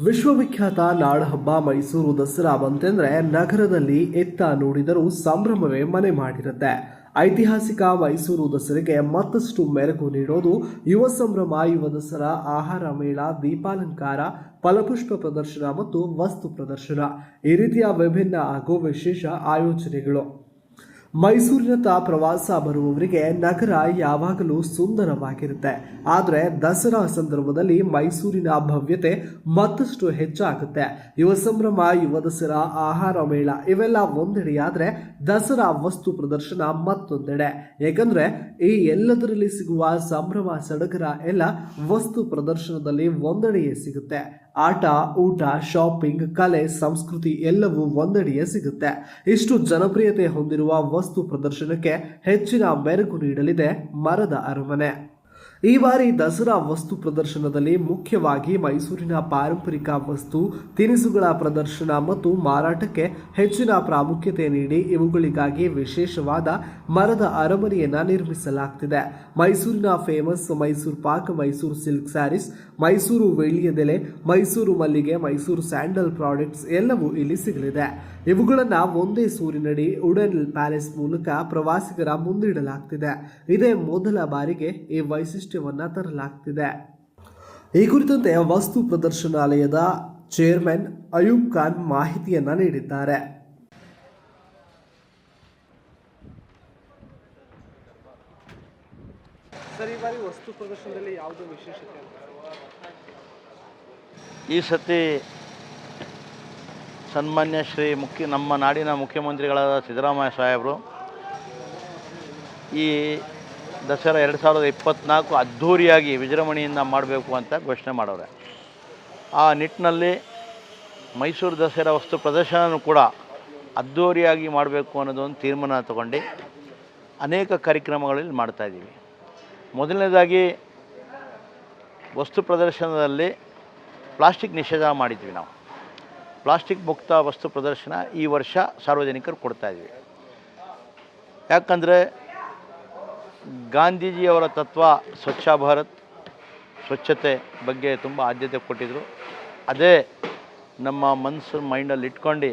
ವಿಶ್ವವಿಖ್ಯಾತ ನಾಡಹಬ್ಬ ಮೈಸೂರು ದಸರಾ ಬಂತೆಂದ್ರೆ ನಗರದಲ್ಲಿ ಎತ್ತ ನೋಡಿದರೂ ಸಂಭ್ರಮವೇ ಮನೆ ಮಾಡಿರುತ್ತೆ. ಐತಿಹಾಸಿಕ ಮೈಸೂರು ದಸರೆಗೆ ಮತ್ತಷ್ಟು ಮೆರಗು ನೀಡೋದು ಯುವ ಸಂಭ್ರಮ, ಯುವ ದಸರಾ, ಆಹಾರ ಮೇಳ, ದೀಪಾಲಂಕಾರ, ಫಲಪುಷ್ಪ ಪ್ರದರ್ಶನ ಮತ್ತು ವಸ್ತು ಪ್ರದರ್ಶನ. ಈ ರೀತಿಯ ವಿಭಿನ್ನ ಹಾಗೂ ವಿಶೇಷ ಆಯೋಜನೆಗಳು. ಮೈಸೂರಿನತ್ತ ಪ್ರವಾಸ ಬರುವವರಿಗೆ ನಗರ ಯಾವಾಗಲೂ ಸುಂದರವಾಗಿರುತ್ತೆ. ಆದರೆ ದಸರಾ ಸಂದರ್ಭದಲ್ಲಿ ಮೈಸೂರಿನ ಭವ್ಯತೆ ಮತ್ತಷ್ಟು ಹೆಚ್ಚಾಗುತ್ತೆ. ಯುವ ಸಂಭ್ರಮ, ಯುವ ದಸರಾ, ಆಹಾರ ಮೇಳ ಇವೆಲ್ಲ ಒಂದೆಡೆಯಾದರೆ ದಸರಾ ವಸ್ತು ಪ್ರದರ್ಶನ ಮತ್ತೊಂದೆಡೆ. ಏಕೆಂದರೆ ಈ ಎಲ್ಲದರಲ್ಲಿ ಸಿಗುವ ಸಂಭ್ರಮ, ಸಡಗರ ಎಲ್ಲ ವಸ್ತು ಪ್ರದರ್ಶನದಲ್ಲಿ ಒಂದೆಡೆಯೇ ಸಿಗುತ್ತೆ. ಆಟ, ಊಟ ಶಾಪಿಂಗ್ ಕಲೆ, ಸಂಸ್ಕೃತಿ ಎಲ್ಲವೂ ಒಂದೆಡೆಯೇ ಸಿಗುತ್ತೆ. ಇಷ್ಟು ಜನಪ್ರಿಯತೆ ಹೊಂದಿರುವ ವಸ್ತು ಪ್ರದರ್ಶನಕ್ಕೆ ಹೆಚ್ಚಿನ ಮೆರುಗು ನೀಡಲಿದೆ ಮರದ ಅರಮನೆ. ಈ ಬಾರಿ ದಸರಾ ವಸ್ತು ಪ್ರದರ್ಶನದಲ್ಲಿ ಮುಖ್ಯವಾಗಿ ಮೈಸೂರಿನ ಪಾರಂಪರಿಕ ವಸ್ತು, ತಿನಿಸುಗಳ ಪ್ರದರ್ಶನ ಮತ್ತು ಮಾರಾಟಕ್ಕೆ ಹೆಚ್ಚಿನ ಪ್ರಾಮುಖ್ಯತೆ ನೀಡಿ ಇವುಗಳಿಗಾಗಿ ವಿಶೇಷವಾದ ಮರದ ಅರಮನೆಯನ್ನು ನಿರ್ಮಿಸಲಾಗ್ತಿದೆ. ಮೈಸೂರಿನ famous Mysore pak, Mysore silk sarees, Mysore ವೇಳಿಯದೆಲೆ Mysuru ಮಲ್ಲಿಗೆ, ಮೈಸೂರು ಸ್ಯಾಂಡಲ್ ಪ್ರಾಡಕ್ಟ್ಸ್ ಎಲ್ಲವೂ ಇಲ್ಲಿ ಸಿಗಲಿದೆ. ಇವುಗಳನ್ನು ಒಂದೇ ಸೂರಿನಡಿ ಉಡನ್ ಪ್ಯಾಲೇಸ್ ಮೂಲಕ ಪ್ರವಾಸಿಗರ ಮುಂದಿಡಲಾಗ್ತಿದೆ. ಇದೇ ಮೊದಲ ಬಾರಿಗೆ ಈ ವೈಶಿಷ್ಟ್ಯವನ್ನ ತರಲಾಗ್ತಿದೆ. ಈ ಕುರಿತಂತೆ ವಸ್ತು ಪ್ರದರ್ಶನಾಲಯದ ಚೇರ್ಮನ್ ಅಯೂಬ್ ಖಾನ್ ಮಾಹಿತಿಯನ್ನು ನೀಡಿದ್ದಾರೆ. ಸರ್ ಈ ಬಾರಿ ವಸ್ತು ಪ್ರದರ್ಶನದಲ್ಲಿ ಯಾವುದು ವಿಶೇಷತೆ ಈ ಸತಿ ಸನ್ಮಾನ್ಯ ಶ್ರೀ ಮುಖ್ಯ ನಮ್ಮ ನಾಡಿನ ಮುಖ್ಯಮಂತ್ರಿಗಳಾದ ಸಿದ್ದರಾಮಯ್ಯ ಸಾಹೇಬರು ಈ ದಸರಾ ಎರಡು ಸಾವಿರದ ಇಪ್ಪತ್ತ್ನಾಲ್ಕು ಅದ್ಧೂರಿಯಾಗಿ ವಿಜೃಂಭಣೆಯಿಂದ ಮಾಡಬೇಕು ಅಂತ ಘೋಷಣೆ ಮಾಡವ್ರೆ ಆ ನಿಟ್ಟಿನಲ್ಲಿ ಮೈಸೂರು ದಸರಾ ವಸ್ತು ಪ್ರದರ್ಶನನೂ ಕೂಡ ಅದ್ಧೂರಿಯಾಗಿ ಮಾಡಬೇಕು ಅನ್ನೋದೊಂದು ತೀರ್ಮಾನ ತಗೊಂಡು ಅನೇಕ ಕಾರ್ಯಕ್ರಮಗಳಲ್ಲಿ ಮಾಡ್ತಾಯಿದ್ದೀವಿ ಮೊದಲನೇದಾಗಿ ವಸ್ತು ಪ್ರದರ್ಶನದಲ್ಲಿ ಪ್ಲಾಸ್ಟಿಕ್ ನಿಷೇಧ ಮಾಡಿದ್ವಿ ನಾವು. ಪ್ಲಾಸ್ಟಿಕ್ ಮುಕ್ತ ವಸ್ತು ಪ್ರದರ್ಶನ ಈ ವರ್ಷ ಸಾರ್ವಜನಿಕರು ಕೊಡ್ತಾಯಿದ್ವಿ ಯಾಕಂದರೆ ಗಾಂಧೀಜಿಯವರ ತತ್ವ ಸ್ವಚ್ಛ ಭಾರತ್, ಸ್ವಚ್ಛತೆ ಬಗ್ಗೆ ತುಂಬ ಆದ್ಯತೆ ಕೊಟ್ಟಿದ್ದರು ಅದೇ ನಮ್ಮ ಮನಸ್ಸು ಮೈಂಡಲ್ಲಿ ಇಟ್ಕೊಂಡು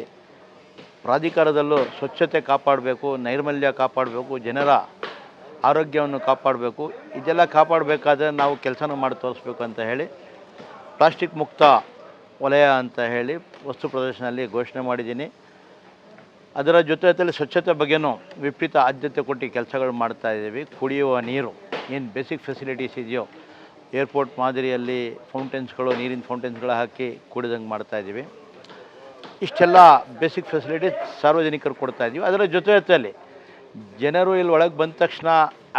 ಪ್ರಾಧಿಕಾರದಲ್ಲೂ ಸ್ವಚ್ಛತೆ ಕಾಪಾಡಬೇಕು, ನೈರ್ಮಲ್ಯ ಕಾಪಾಡಬೇಕು, ಜನರ ಆರೋಗ್ಯವನ್ನು ಕಾಪಾಡಬೇಕು. ಇದೆಲ್ಲ ಕಾಪಾಡಬೇಕಾದ್ರೆ ನಾವು ಕೆಲಸನೂ ಮಾಡಿ ತೋರಿಸ್ಬೇಕು ಅಂತ ಹೇಳಿ, ಪ್ಲಾಸ್ಟಿಕ್ ಮುಕ್ತ ವಲಯ ಅಂತ ಹೇಳಿ ವಸ್ತು ಪ್ರದರ್ಶನದಲ್ಲಿ ಘೋಷಣೆ ಮಾಡಿದ್ದೀನಿ. ಅದರ ಜೊತೆ ಜೊತೆಲಿ ಸ್ವಚ್ಛತೆ ಬಗ್ಗೆನೂ ವಿಪರೀತ ಆದ್ಯತೆ ಕೊಟ್ಟು ಕೆಲಸಗಳು ಮಾಡ್ತಾ ಇದ್ದೀವಿ. ಕುಡಿಯುವ ನೀರು, ಏನು ಬೇಸಿಕ್ ಫೆಸಿಲಿಟೀಸ್ ಇದೆಯೋ ಏರ್ಪೋರ್ಟ್ ಮಾದರಿಯಲ್ಲಿ ಫೌಂಟೇನ್ಸ್ಗಳು ನೀರಿನ ಫೌಂಟೇನ್ಸ್ಗಳು ಹಾಕಿ ಕುಡಿದಂಗೆ ಮಾಡ್ತಾ ಇದ್ದೀವಿ. ಇಷ್ಟೆಲ್ಲ ಬೇಸಿಕ್ ಫೆಸಿಲಿಟಿ ಸಾರ್ವಜನಿಕರು ಕೊಡ್ತಾ ಇದ್ದೀವಿ. ಅದರ ಜೊತೆ ಜೊತೆಯಲ್ಲಿ ಜನರು ಇಲ್ಲಿ ಒಳಗೆ ಬಂದ ತಕ್ಷಣ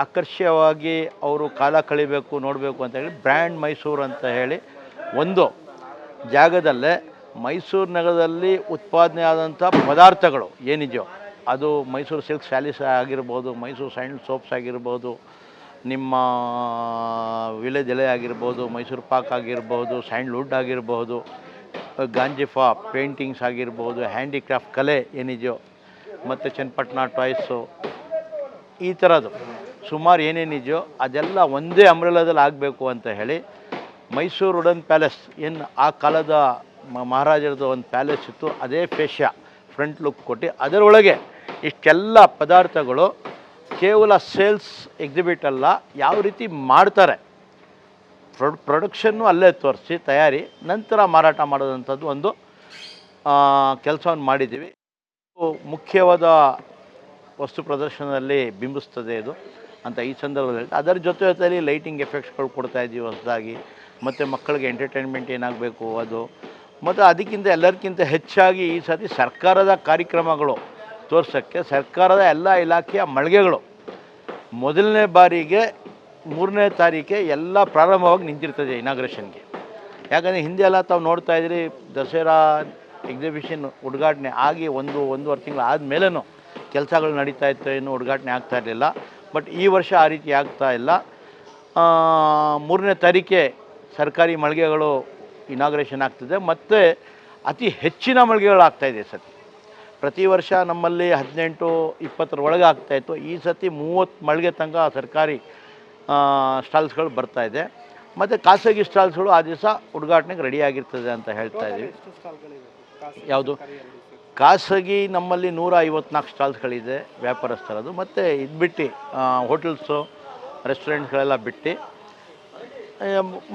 ಆಕರ್ಷವಾಗಿ ಅವರು ಕಾಲ ಕಳಿಬೇಕು, ನೋಡಬೇಕು ಅಂತ ಹೇಳಿ ಬ್ರ್ಯಾಂಡ್ ಮೈಸೂರು ಅಂತ ಹೇಳಿ ಒಂದು ಜಾಗದಲ್ಲೇ ಮೈಸೂರು ನಗರದಲ್ಲಿ ಉತ್ಪಾದನೆ ಆದಂಥ ಪದಾರ್ಥಗಳು ಏನಿದೆಯೋ, ಅದು ಮೈಸೂರು ಸಿಲ್ಕ್ ಸ್ಯಾಲೀಸ್ ಆಗಿರ್ಬೋದು, ಮೈಸೂರು ಸ್ಯಾಂಡ್ ಸೋಪ್ಸ್ ಆಗಿರ್ಬೋದು, ನಿಮ್ಮ ವಿಲೇಜ್ ಎಲೆ ಆಗಿರ್ಬೋದು, ಮೈಸೂರು ಪಾಕ್ ಆಗಿರ್ಬೋದು ಸ್ಯಾಂಡ್ಲ್ವುಡ್ ಆಗಿರ್ಬೋದು ಗಾಂಜಿಫಾ ಪೇಂಟಿಂಗ್ಸ್ ಆಗಿರ್ಬೋದು, ಹ್ಯಾಂಡಿಕ್ರಾಫ್ಟ್ ಕಲೆ ಏನಿದೆಯೋ, ಮತ್ತು ಚನ್ನಪಟ್ಟಣ ಟಾಯ್ಸು, ಈ ಥರದ್ದು. ಸುಮಾರು ಏನೇನಿದೆಯೋ, ಅದೆಲ್ಲ ಒಂದೇ ಅಂಬ್ರೆಲಾದಲ್ಲಿ ಆಗಬೇಕು ಅಂತ ಹೇಳಿ ಮೈಸೂರು ಉಡನ್ ಪ್ಯಾಲೇಸ್ ಏನು ಆ ಕಾಲದ ಮಹಾರಾಜರದ್ದು ಒಂದು ಪ್ಯಾಲೇಸ್ ಇತ್ತು, ಅದೇ ಫೇಷ್ಯ, ಫ್ರಂಟ್ ಲುಕ್ ಕೊಟ್ಟು ಅದರೊಳಗೆ ಇಷ್ಟೆಲ್ಲ ಪದಾರ್ಥಗಳು ಕೇವಲ ಸೇಲ್ಸ್ ಎಕ್ಸಿಬಿಟ್ ಅಲ್ಲ, ಯಾವ ರೀತಿ ಮಾಡ್ತಾರೆ. ಪ್ರೊ, ಪ್ರೊಡಕ್ಷನ್ನು ಅಲ್ಲೇ ತೋರಿಸಿ ತಯಾರಿ, ನಂತರ ಮಾರಾಟ ಮಾಡೋದಂಥದ್ದು ಒಂದು ಕೆಲಸವನ್ನು ಮಾಡಿದ್ದೀವಿ. ಮುಖ್ಯವಾದ ವಸ್ತು ಪ್ರದರ್ಶನದಲ್ಲಿ ಬಿಂಬಿಸ್ತದೆ ಇದು ಅಂತ ಈ ಸಂದರ್ಭದಲ್ಲಿ ಅದರ ಜೊತೆ ಜೊತೆಯಲ್ಲಿ ಲೈಟಿಂಗ್ ಎಫೆಕ್ಟ್ಸ್ಗಳು ಕೊಡ್ತಾ ಇದ್ದೀವಿ ಹೊಸದಾಗಿ, ಮತ್ತು ಮಕ್ಕಳಿಗೆ ಎಂಟರ್ಟೈನ್ಮೆಂಟ್ ಏನಾಗಬೇಕು ಅದು ಮತ್ತು ಅದಕ್ಕಿಂತ ಎಲ್ಲರಿಗಿಂತ ಹೆಚ್ಚಾಗಿ ಈ ಸತಿ ಸರ್ಕಾರದ ಕಾರ್ಯಕ್ರಮಗಳು ತೋರ್ಸೋಕ್ಕೆ ಸರ್ಕಾರದ ಎಲ್ಲ ಇಲಾಖೆಯ ಮಳಿಗೆಗಳು ಮೊದಲನೇ ಬಾರಿಗೆ ಮೂರನೇ ತಾರೀಕೆ ಎಲ್ಲ ಪ್ರಾರಂಭವಾಗಿ ನಿಂತಿರ್ತದೆ ಇನಾಗ್ರೇಷನ್ಗೆ ಯಾಕಂದರೆ ಹಿಂದೆ ಎಲ್ಲ ತಾವು ನೋಡ್ತಾ ಇದ್ರಿ, ದಸರಾ ಎಕ್ಸಿಬಿಷನ್ ಉದ್ಘಾಟನೆ ಆಗಿ ಒಂದು, ಒಂದೂವರೆ ತಿಂಗಳು ಆದಮೇಲೂ ಕೆಲಸಗಳು ನಡೀತಾ ಇತ್ತು ಏನು ಉದ್ಘಾಟನೆ ಆಗ್ತಾ ಇರಲಿಲ್ಲ. ಬಟ್ ಈ ವರ್ಷ ಆ ರೀತಿ ಆಗ್ತಾ ಇಲ್ಲ. ಮೂರನೇ ತಾರೀಕೆ ಸರ್ಕಾರಿ ಮಳಿಗೆಗಳು ಇನಾಗ್ರೇಷನ್ ಆಗ್ತದೆ. ಮತ್ತು ಅತಿ ಹೆಚ್ಚಿನ ಮಳಿಗೆಗಳು ಆಗ್ತಾಯಿದೆ ಈ ಸತಿ. ಪ್ರತಿ ವರ್ಷ ನಮ್ಮಲ್ಲಿ ಹದಿನೆಂಟು ಇಪ್ಪತ್ತರ ಒಳಗೆ ಆಗ್ತಾಯಿತ್ತು ಈ ಸತಿ ಮೂವತ್ತು ಮಳಿಗೆ ತನಕ ಸರ್ಕಾರಿ ಸ್ಟಾಲ್ಸ್ಗಳು ಬರ್ತಾಯಿದೆ ಮತ್ತು ಖಾಸಗಿ ಸ್ಟಾಲ್ಸ್ಗಳು ಆ ದಿವಸ ಉದ್ಘಾಟನೆಗೆ ರೆಡಿಯಾಗಿರ್ತದೆ ಅಂತ ಹೇಳ್ತಾ ಇದ್ದೀವಿ. ಯಾವುದು? ಖಾಸಗಿ ನಮ್ಮಲ್ಲಿ ನೂರ ಐವತ್ನಾಲ್ಕು ಸ್ಟಾಲ್ಸ್ಗಳಿದೆ ವ್ಯಾಪಾರಸ್ಥರದು ಮತ್ತು ಇದು ಬಿಟ್ಟು ಹೋಟೆಲ್ಸು ರೆಸ್ಟೋರೆಂಟ್ಗಳೆಲ್ಲ ಬಿಟ್ಟು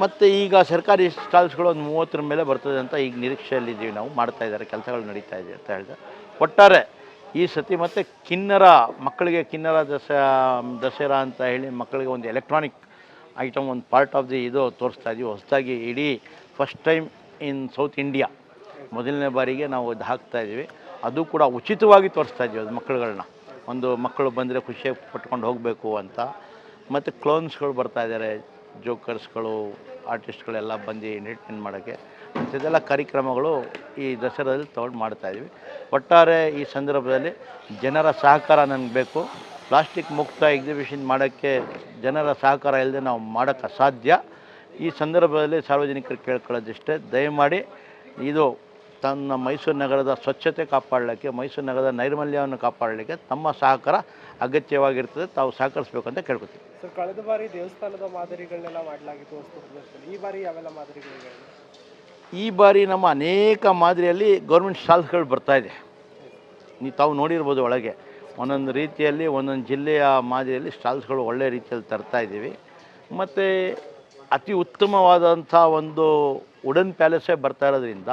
ಮತ್ತು ಈಗ ಸರ್ಕಾರಿ ಸ್ಟಾಲ್ಸ್ಗಳು ಒಂದು ಮೂವತ್ತರ ಮೇಲೆ ಬರ್ತದೆ ಅಂತ ಈಗ ನಿರೀಕ್ಷೆಯಲ್ಲಿದ್ದೀವಿ ನಾವು. ಮಾಡ್ತಾ ಇದ್ದಾರೆ, ಕೆಲಸಗಳು ನಡೀತಾ ಇದೆ ಅಂತ ಹೇಳಿದೆ. ಒಟ್ಟಾರೆ ಈ ಸತಿ ಮತ್ತು ಕಿನ್ನರ, ಮಕ್ಕಳಿಗೆ ಕಿನ್ನರ ದಸ, ದಸರಾ ಅಂತ ಹೇಳಿ ಮಕ್ಕಳಿಗೆ ಒಂದು ಎಲೆಕ್ಟ್ರಾನಿಕ್ ಐಟಮ್ ಒಂದು ಪಾರ್ಟ್ ಆಫ್ ದಿ ಇದು ತೋರಿಸ್ತಾ ಇದ್ದೀವಿ ಹೊಸದಾಗಿ ಇಡೀ first time in South India ಮೊದಲನೇ ಬಾರಿಗೆ ನಾವು ಇದು ಹಾಕ್ತಾ ಇದ್ದೀವಿ ಅದು ಕೂಡ ಉಚಿತವಾಗಿ ತೋರಿಸ್ತಾ ಇದ್ದೀವಿ ಅದು ಮಕ್ಕಳುಗಳನ್ನ. ಒಂದು ಮಕ್ಕಳು ಬಂದರೆ ಖುಷಿ ಪಟ್ಕೊಂಡು ಹೋಗಬೇಕು ಅಂತ. ಮತ್ತು ಕ್ಲೋನ್ಸ್ಗಳು ಬರ್ತಾ ಇದ್ದಾರೆ. ಜೋಕರ್ಸ್ಗಳು, ಆರ್ಟಿಸ್ಟ್ಗಳೆಲ್ಲ ಬಂದು ಎಂಟರ್ಟೈನ್ ಮಾಡೋಕ್ಕೆ ಅಂಥದ್ದೆಲ್ಲ ಕಾರ್ಯಕ್ರಮಗಳು ಈ ದಸರಾದಲ್ಲಿ ತಗೊಂಡು ಮಾಡ್ತಾಯಿದ್ವಿ ಒಟ್ಟಾರೆ ಈ ಸಂದರ್ಭದಲ್ಲಿ ಜನರ ಸಹಕಾರ ನನಗೆ ಬೇಕು. ಪ್ಲಾಸ್ಟಿಕ್ ಮುಕ್ತ ಎಕ್ಸಿಬಿಷನ್ ಮಾಡೋಕ್ಕೆ ಜನರ ಸಹಕಾರ ಇಲ್ಲದೆ ನಾವು ಮಾಡೋಕ್ಕೆ ಅಸಾಧ್ಯ. ಈ ಸಂದರ್ಭದಲ್ಲಿ ಸಾರ್ವಜನಿಕರು ಕೇಳ್ಕೊಳ್ಳೋದಿಷ್ಟೇ. ದಯಮಾಡಿ ಇದು ತನ್ನ ಮೈಸೂರು ನಗರದ ಸ್ವಚ್ಛತೆ ಕಾಪಾಡಲಿಕ್ಕೆ ಮೈಸೂರು ನಗರದ ನೈರ್ಮಲ್ಯವನ್ನು ಕಾಪಾಡಲಿಕ್ಕೆ ತಮ್ಮ ಸಹಕಾರ ಅಗತ್ಯವಾಗಿರ್ತದೆ. ತಾವು ಸಹಕರಿಸಬೇಕು ಅಂತ ಕೇಳ್ಕೊತೀವಿ. ಸರ್ ಕಳೆದ ಬಾರಿ ದೇವಸ್ಥಾನದ ಮಾದರಿಗಳನ್ನೆಲ್ಲ ಮಾಡಲಾಗಿತ್ತು ವಸ್ತು ಪ್ರದರ್ಶನ ಈ ಬಾರಿ ಯಾವೆಲ್ಲ ಮಾದರಿಗಳಿವೆ ಈ ಬಾರಿ ನಮ್ಮ ಅನೇಕ ಮಾದರಿಯಲ್ಲಿ ಗೌರ್ಮೆಂಟ್ ಸ್ಟಾಲ್ಸ್ಗಳು ಬರ್ತಾ ಇದೆ. ನೀವು ತಾವು ನೋಡಿರ್ಬೋದು ಒಳಗೆ. ಒಂದೊಂದು ರೀತಿಯಲ್ಲಿ ಒಂದೊಂದು ಜಿಲ್ಲೆಯ ಮಾದರಿಯಲ್ಲಿ ಸ್ಟಾಲ್ಸ್ಗಳು ಒಳ್ಳೆಯ ರೀತಿಯಲ್ಲಿ ತರ್ತಾ ಇದ್ದೀವಿ. ಮತ್ತು ಅತಿ ಉತ್ತಮವಾದಂಥ ಒಂದು ವುಡನ್ ಪ್ಯಾಲೇಸೇ ಬರ್ತಾ ಇರೋದ್ರಿಂದ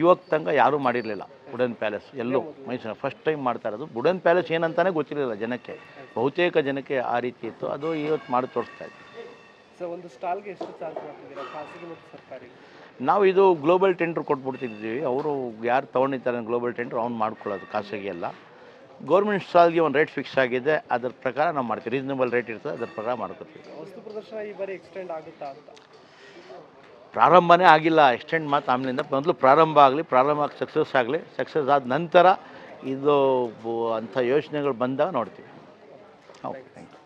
ಇವಾಗ ತನಕ ಯಾರೂ ಮಾಡಿರಲಿಲ್ಲ. ಬುಡನ್ ಪ್ಯಾಲೇಸ್ ಎಲ್ಲೋ ಮೈಸೂರು ಫಸ್ಟ್ ಟೈಮ್ ಮಾಡ್ತಾ ಇರೋದು. ಬುಡನ್ ಪ್ಯಾಲೇಸ್ ಏನಂತಾನೆ ಗೊತ್ತಿರಲಿಲ್ಲ ಜನಕ್ಕೆ. ಬಹುತೇಕ ಜನಕ್ಕೆ ಆ ರೀತಿ ಇತ್ತು. ಅದು ಇವತ್ತು ಮಾಡಿ ತೋರಿಸ್ತಾ ಸರ್ ಒಂದು ಸ್ಟಾಲ್ಗೆ ಎಷ್ಟು ಚಾರ್ಜ್ ಮಾಡ್ತಿದ್ದೀರಾ? ಖಾಸಗಿ ಮತ್ತು ಸರ್ಕಾರಿ? ನಾವು ಇದು ಗ್ಲೋಬಲ್ ಟೆಂಡ್ರ್ ಕೊಟ್ಬಿಡ್ತಿದ್ದೀವಿ. ಅವರು ಯಾರು ತೊಗೊಂಡಿರ್ತಾರೆ ಗ್ಲೋಬಲ್ ಟೆಂಡ್ರ್ ಅವ್ನು ಮಾಡ್ಕೊಳ್ಳೋದು ಖಾಸಗಿ ಎಲ್ಲ. ಗೌರ್ಮೆಂಟ್ ಸ್ಟಾಲ್ಗೆ ಒಂದು ರೇಟ್ ಫಿಕ್ಸ್ ಆಗಿದೆ. ಅದ್ರ ಪ್ರಕಾರ ನಾವು ಮಾಡ್ತೀವಿ. ರೀಸನಬಲ್ ರೇಟ್ ಇರ್ತದೆ. ಅದ್ರ ಪ್ರಕಾರ ಮಾಡ್ಕೊತೀವಿ. ವಸ್ತು ಪ್ರದರ್ಶನ ಈ ಬಾರಿ ಎಕ್ಸ್ಟೆಂಡ್ ಆಗುತ್ತಾ ಅಂತ? ಪ್ರಾರಂಭನೇ ಆಗಿಲ್ಲ. ಎಕ್ಸ್ಟೆಂಡ್ ಮಾತು ಆಮೇಲಿಂದ ಮೊದಲು ಪ್ರಾರಂಭ ಆಗಲಿ, ಪ್ರಾರಂಭ ಸಕ್ಸಸ್ ಆಗಲಿ ಸಕ್ಸಸ್ ಆದ ನಂತರ ಇದು ಅಂಥ ಯೋಚನೆಗಳು ಬಂದಾಗ ನೋಡ್ತೀವಿ. ಹೌದು ಥ್ಯಾಂಕ್ ಯು